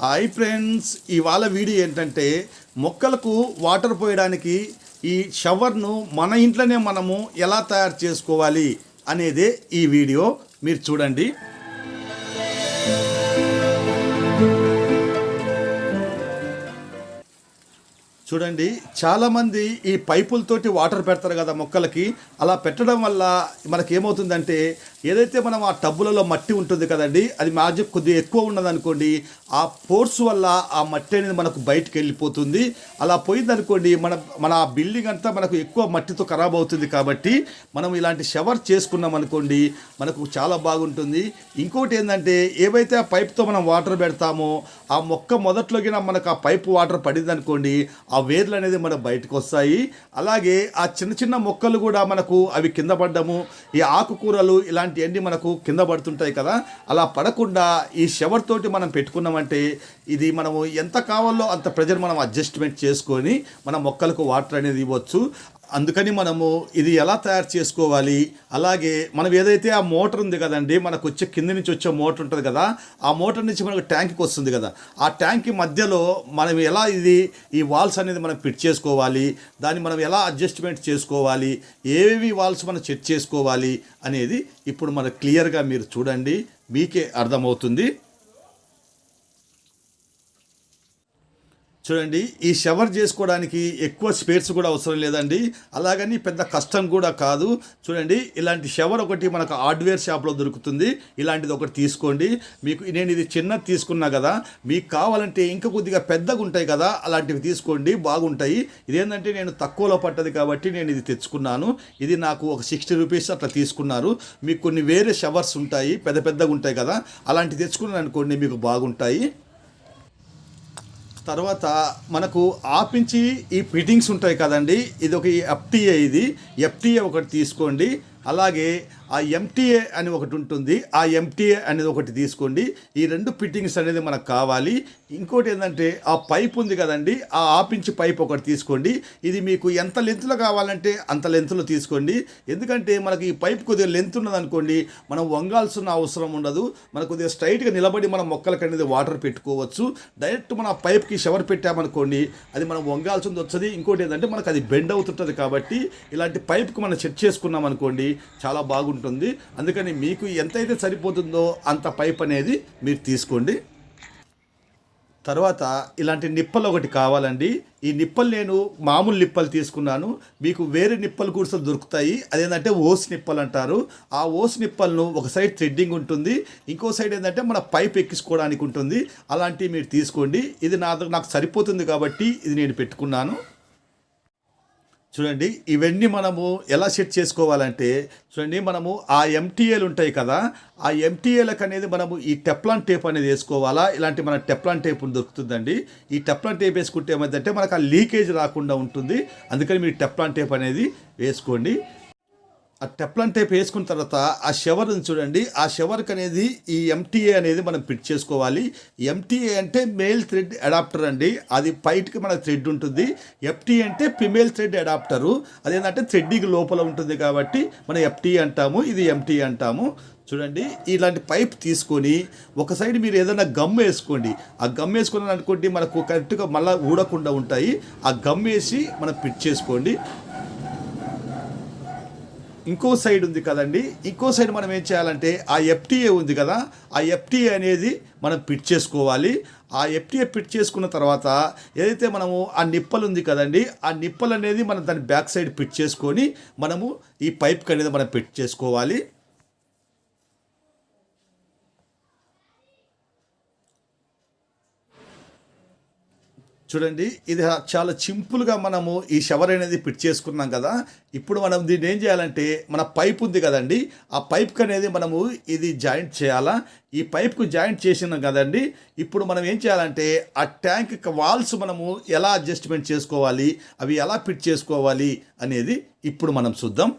Hi friends ఇవాళ video ఏంటంటే మొక్కలకు వాటర్ పోయడానికి ఈ షవర్ను మన ఇంట్లోనే మనము ఎలా తయారు చేసుకోవాలి అనేదే ఈ వీడియో. మీరు చూడండి. చూడండి చాలామంది ఈ పైపులతోటి వాటర్ పెడతారు కదా మొక్కలకి. అలా పెట్టడం వల్ల మనకి ఏమవుతుందంటే ఏదైతే మనం ఆ టబ్బులలో మట్టి ఉంటుంది కదండి అది మ్యాజిక్ కొద్దిగా ఎక్కువ ఉన్నదనుకోండి ఆ ఫోర్స్ వల్ల ఆ మట్టి అనేది మనకు బయటకు వెళ్ళిపోతుంది. అలా పోయిందనుకోండి మన మన ఆ బిల్డింగ్ అంతా మనకు ఎక్కువ మట్టితో ఖరాబ్ అవుతుంది కాబట్టి మనం ఇలాంటి షవర్ చేసుకున్నాం అనుకోండి మనకు చాలా బాగుంటుంది. ఇంకోటి ఏంటంటే ఏవైతే ఆ పైప్తో మనం వాటర్ పెడతామో ఆ మొక్క మొదట్లోకి మనకు ఆ పైప్ వాటర్ పడింది అనుకోండి ఆ వేర్లు అనేది మన బయటకు వస్తాయి అలాగే ఆ చిన్న చిన్న మొక్కలు కూడా మనకు అవి కింద పడ్డము ఈ ఆకుకూరలు ఇలాంటివన్నీ మనకు కింద పడుతుంటాయి కదా. అలా పడకుండా ఈ షవర్తోటి మనం పెట్టుకున్నామంటే ఇది మనము ఎంత కావాలో అంత ప్రెజర్ మనం అడ్జస్ట్మెంట్ చేసుకొని మన మొక్కలకు వాటర్ అనేది ఇవ్వచ్చు. అందుకని మనము ఇది ఎలా తయారు చేసుకోవాలి? అలాగే మనం ఏదైతే ఆ మోటార్ ఉంది కదండి మనకు వచ్చే కింద నుంచి వచ్చే మోటార్ ఉంటుంది కదా ఆ మోటార్ నుంచి మనకు ట్యాంక్కి వస్తుంది కదా ఆ ట్యాంక్ మధ్యలో మనం ఎలా ఇది ఈ వాల్స్ అనేది మనం ఫిట్ చేసుకోవాలి దాన్ని మనం ఎలా అడ్జస్ట్మెంట్ చేసుకోవాలి ఏవి వాల్స్ మనం సెట్ చేసుకోవాలి అనేది ఇప్పుడు మనకు క్లియర్గా మీరు చూడండి మీకే అర్థమవుతుంది. చూడండి ఈ షవర్ చేసుకోవడానికి ఎక్కువ స్పేస్ కూడా అవసరం లేదండి. అలాగని పెద్ద కష్టం కూడా కాదు. చూడండి ఇలాంటి షవర్ ఒకటి మనకు హార్డ్వేర్ షాప్లో దొరుకుతుంది. ఇలాంటిది ఒకటి తీసుకోండి. మీకు నేను ఇది చిన్నది తీసుకున్నా కదా మీకు కావాలంటే ఇంకా కొద్దిగా పెద్దగా ఉంటాయి కదా అలాంటివి తీసుకోండి బాగుంటాయి. ఇదేంటంటే నేను తక్కువలో పట్టదు కాబట్టి నేను ఇది తెచ్చుకున్నాను. ఇది నాకు ఒక సిక్స్టీ రూపీస్ అట్లా తీసుకున్నారు. మీకు కొన్ని వేరే షవర్స్ ఉంటాయి పెద్ద పెద్దగా ఉంటాయి కదా అలాంటివి తెచ్చుకున్నాను అనుకోండి మీకు బాగుంటాయి. తర్వాత మనకు ఆపించి ఈ ఫిట్టింగ్స్ ఉంటాయి కదండి ఇది ఒక ఎఫ్టీఏ ఇది. ఎఫ్టీఏ ఒకటి తీసుకోండి. అలాగే ఆ ఎంటీఏ అని ఒకటి ఉంటుంది. ఆ ఎంటీఏ అనేది ఒకటి తీసుకోండి. ఈ రెండు ఫిట్టింగ్స్ అనేది మనకు కావాలి. ఇంకోటి ఏంటంటే ఆ పైప్ ఉంది కదండి ఆ ఆపించి పైప్ ఒకటి తీసుకోండి. ఇది మీకు ఎంత లెంత్లో కావాలంటే అంత లెంత్లో తీసుకోండి. ఎందుకంటే మనకి ఈ పైప్ కొద్దిగా లెంత్ ఉన్నదనుకోండి మనం వంగాల్సిన అవసరం ఉండదు. మనకు కొద్దిగా స్ట్రైట్గా నిలబడి మనం మొక్కలకి అనేది వాటర్ పెట్టుకోవచ్చు. డైరెక్ట్ మన పైప్కి షవర్ పెట్టామనుకోండి అది మనం వంగాల్సింది వచ్చేది. ఇంకోటి ఏంటంటే మనకు అది బెండ్ అవుతుంటుంది కాబట్టి ఇలాంటి పైప్కి మనం సెట్ చేసుకున్నాం అనుకోండి చాలా బాగుంటుంది. ఉంటుంది. అందుకని మీకు ఎంతైతే సరిపోతుందో అంత పైప్ అనేది మీరు తీసుకోండి. తర్వాత ఇలాంటి నిప్పలు ఒకటి కావాలండి. ఈ నిప్పలు నేను మామూలు నిప్పలు తీసుకున్నాను. మీకు వేరే నిప్పలు కూడా దొరుకుతాయి. అదేంటంటే ఓస్ నిప్పలు అంటారు. ఆ ఓస్ నిప్పలను ఒక సైడ్ థ్రెడ్డింగ్ ఉంటుంది. ఇంకో సైడ్ ఏంటంటే మన పైప్ ఎక్కించుకోవడానికి ఉంటుంది. అలాంటివి మీరు తీసుకోండి. ఇది నా నాకు సరిపోతుంది కాబట్టి ఇది నేను పెట్టుకున్నాను. చూడండి ఇవన్నీ మనము ఎలా సెట్ చేసుకోవాలంటే చూడండి మనము ఆ ఎంటీఏలు ఉంటాయి కదా ఆ ఎంటీఏలకు అనేది మనము ఈ టెప్లాన్ టేప్ అనేది వేసుకోవాలా? ఇలాంటి మన టెప్లాన్ టేప్ దొరుకుతుందండి. ఈ టెప్లాన్ టేప్ వేసుకుంటే ఏమైందంటే మనకు ఆ లీకేజ్ రాకుండా ఉంటుంది. అందుకని మీరు టెప్లాన్ టేప్ అనేది వేసుకోండి. ఆ టెప్లన్ టేప్ వేసుకున్న తర్వాత ఆ షవర్ చూడండి. ఆ షవర్కి అనేది ఈ ఎంటీఏ అనేది మనం ఫిట్ చేసుకోవాలి. ఎంటీఏ అంటే మేల్ థ్రెడ్ అడాప్టర్ అండి. అది పైట్కి మన థ్రెడ్ ఉంటుంది. ఎఫ్టీ అంటే ఫిమేల్ థ్రెడ్ అడాప్టరు. అదేంటంటే థ్రెడ్డింగ్ లోపల ఉంటుంది కాబట్టి మనం ఎఫ్టీ అంటాము ఇది ఎంటీ అంటాము. చూడండి ఇలాంటి పైప్ తీసుకొని ఒక సైడ్ మీరు ఏదైనా గమ్ వేసుకోండి. ఆ గమ్ వేసుకున్నాను అనుకోండి మనకు కరెక్ట్గా మళ్ళీ ఊడకుండా ఉంటాయి. ఆ గమ్ వేసి మనం ఫిట్ చేసుకోండి. ఇంకో సైడ్ ఉంది కదండి. ఇంకో సైడ్ మనం ఏం చేయాలంటే ఆ ఎఫ్టీఏ ఉంది కదా ఆ ఎఫ్టీఏ అనేది మనం పిట్ చేసుకోవాలి. ఆ ఎఫ్టీఏ పిట్ చేసుకున్న తర్వాత ఏదైతే మనము ఆ నిప్పలు ఉంది కదండి ఆ నిప్పలు అనేది మనం దాని బ్యాక్ సైడ్ పిట్ చేసుకొని మనము ఈ పైప్కి అనేది మనం పిట్ చేసుకోవాలి. చూడండి ఇది చాలా సింపుల్గా మనము ఈ షవర్ అనేది ఫిట్ చేసుకున్నాం కదా. ఇప్పుడు మనం దీన్ని ఏం చేయాలంటే మన పైప్ ఉంది కదండి ఆ పైప్కి అనేది మనము ఇది జాయింట్ చేయాలా? ఈ పైప్కు జాయింట్ చేసినాం కదండి ఇప్పుడు మనం ఏం చేయాలంటే ఆ ట్యాంక్ వాల్స్ మనము ఎలా అడ్జస్ట్మెంట్ చేసుకోవాలి అవి ఎలా ఫిట్ చేసుకోవాలి అనేది ఇప్పుడు మనం చూద్దాం.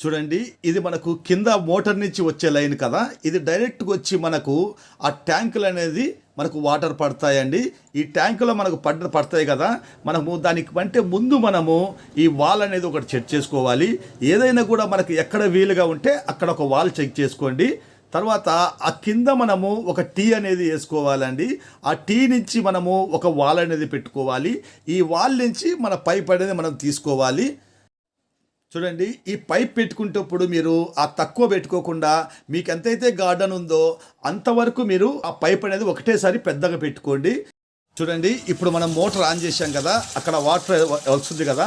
చూడండి ఇది మనకు కింద మోటార్ నుంచి వచ్చే లైన్ కదా ఇది డైరెక్ట్గా వచ్చి మనకు ఆ ట్యాంకులు అనేది మనకు వాటర్ పడతాయండి. ఈ ట్యాంకులో మనకు పడ్డ పడతాయి కదా. మనము దానికి అంటే ముందు మనము ఈ వాల్ అనేది ఒకటి చెక్ చేసుకోవాలి. ఏదైనా కూడా మనకు ఎక్కడ వీలుగా ఉంటే అక్కడ ఒక వాల్ చెక్ చేసుకోండి. తర్వాత ఆ కింద మనము ఒక టీ అనేది వేసుకోవాలండి. ఆ టీ నుంచి మనము ఒక వాల్ అనేది పెట్టుకోవాలి. ఈ వాల్ నుంచి మన పైప్ అనేది మనం తీసుకోవాలి. చూడండి ఈ పైప్ పెట్టుకునేటప్పుడు మీరు ఆ తక్కువ పెట్టుకోకుండా మీకు ఎంతైతే గార్డెన్ ఉందో అంతవరకు మీరు ఆ పైప్ అనేది ఒకటేసారి పెద్దగా పెట్టుకోండి. చూడండి ఇప్పుడు మనం మోటార్ ఆన్ చేశాం కదా అక్కడ వాటర్ వస్తుంది కదా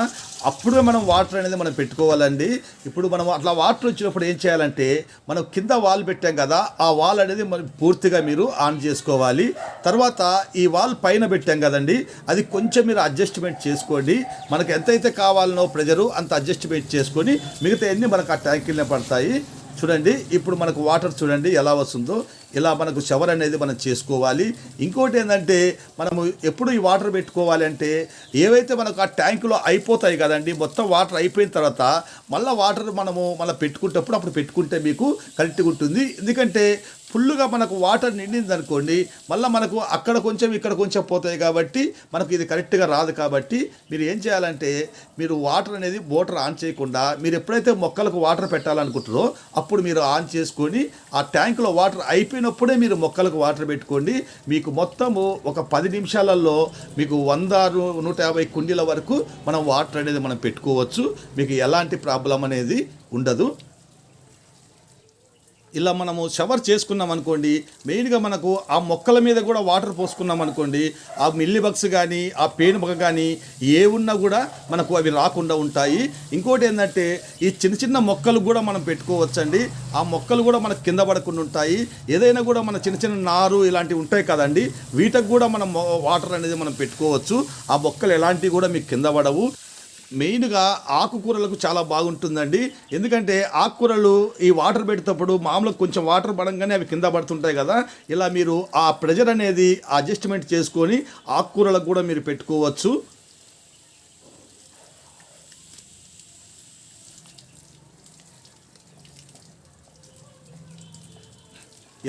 అప్పుడే మనం వాటర్ అనేది మనం పెట్టుకోవాలండి. ఇప్పుడు మనం అట్లా వాటర్ వచ్చినప్పుడు ఏం చేయాలంటే మనం కింద వాల్ పెట్టాం కదా ఆ వాల్ అనేది మనం పూర్తిగా మీరు ఆన్ చేసుకోవాలి. తర్వాత ఈ వాల్ పైన పెట్టాం కదండి అది కొంచెం మీరు అడ్జస్ట్మెంట్ చేసుకోండి. మనకు ఎంతైతే కావాలనో ప్రెజరు అంత అడ్జస్ట్మెంట్ చేసుకొని మిగతా అన్నీ మనకు ఆ ట్యాంకిల్నే పడతాయి చూడండి. ఇప్పుడు మనకు వాటర్ చూడండి ఎలా వస్తుందో ఇలా మనకు షవర్ అనేది మనం చేసుకోవాలి. ఇంకోటి ఏంటంటే మనము ఎప్పుడు ఈ వాటర్ పెట్టుకోవాలి అంటే ఏవైతే మనకు ఆ ట్యాంకులో అయిపోతాయి కదండి మొత్తం వాటర్ అయిపోయిన తర్వాత మళ్ళీ వాటర్ మనము మళ్ళీ పెట్టుకుంటప్పుడు అప్పుడు పెట్టుకుంటే మీకు కరెక్ట్గా ఉంటుంది. ఎందుకంటే ఫుల్గా మనకు వాటర్ నిండింది అనుకోండి మళ్ళీ మనకు అక్కడ కొంచెం ఇక్కడ కొంచెం పోతాయి కాబట్టి మనకు ఇది కరెక్ట్గా రాదు కాబట్టి మీరు ఏం చేయాలంటే మీరు వాటర్ అనేది మోటార్ ఆన్ చేయకుండా మీరు ఎప్పుడైతే మొక్కలకు వాటర్ పెట్టాలనుకుంటారో అప్పుడు మీరు ఆన్ చేసుకొని ఆ ట్యాంకులో వాటర్ అయిపోయిన అయినప్పుడే మీరు మొక్కలకు వాటర్ పెట్టుకోండి. మీకు మొత్తము ఒక పది నిమిషాలలో మీకు వంద నూట యాభై కుండీల వరకు మనం వాటర్ అనేది మనం పెట్టుకోవచ్చు. మీకు ఎలాంటి ప్రాబ్లం అనేది ఉండదు. ఇలా మనము షవర్ చేసుకున్నాం అనుకోండి మెయిన్గా మనకు ఆ మొక్కల మీద కూడా వాటర్ పోసుకున్నాం అనుకోండి ఆ మిల్లి బగ్స్ కానీ ఆ పేనుబక కానీ ఏ ఉన్నా కూడా మనకు అవి రాకుండా ఉంటాయి. ఇంకోటి ఏంటంటే ఈ చిన్న చిన్న మొక్కలు కూడా మనం పెట్టుకోవచ్చండి. ఆ మొక్కలు కూడా మనకు కింద పడకుండా ఉంటాయి. ఏదైనా కూడా మన చిన్న చిన్న నారు ఇలాంటివి ఉంటాయి కదండి వీటికి కూడా మనం మొ- వాటర్ అనేది మనం పెట్టుకోవచ్చు. ఆ మొక్కలు ఎలాంటివి కూడా మీకు కింద పడవు. మెయిన్గా ఆకుకూరలకు చాలా బాగుంటుందండి. ఎందుకంటే ఆకుకూరలు ఈ వాటర్ పెట్టేటప్పుడు మామూలుగా కొంచెం వాటర్ పడంగానే అవి కింద పడుతుంటాయి కదా. ఇలా మీరు ఆ ప్రెజర్ అనేది అడ్జస్ట్మెంట్ చేసుకొని ఆకుకూరలకు కూడా మీరు పెట్టుకోవచ్చు.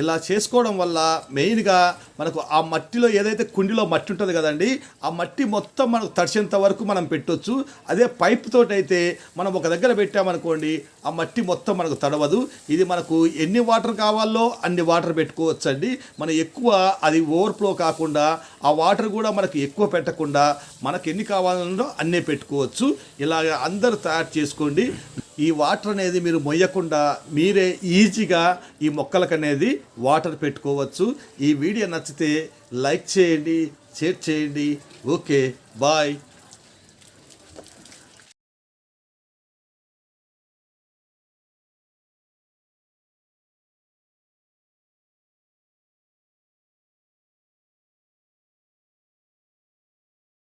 ఇలా చేసుకోవడం వల్ల మెయిన్గా మనకు ఆ మట్టిలో ఏదైతే కుండిలో మట్టి ఉంటుంది కదండి ఆ మట్టి మొత్తం మనకు తడిచేంత వరకు మనం పెట్టొచ్చు. అదే పైప్ తోటైతే అయితే మనం ఒక దగ్గర పెట్టామనుకోండి ఆ మట్టి మొత్తం మనకు తడవదు. ఇది మనకు ఎన్ని వాటర్ కావాలో అన్ని వాటర్ పెట్టుకోవచ్చండి. మనం ఎక్కువ అది ఓవర్ఫ్లో కాకుండా ఆ వాటర్ కూడా మనకు ఎక్కువ పెట్టకుండా మనకు ఎన్ని కావాలన్నో అన్నీ పెట్టుకోవచ్చు. ఇలాగ అందరూ తయారు చేసుకోండి. ఈ వాటర్ అనేది మీరు మొయ్యకుండా మీరే ఈజీగా ఈ మొక్కలకు అనేది వాటర్ పెట్టుకోవచ్చు. ఈ వీడియో నచ్చితే లైక్ చేయండి షేర్ చేయండి. Okay bye.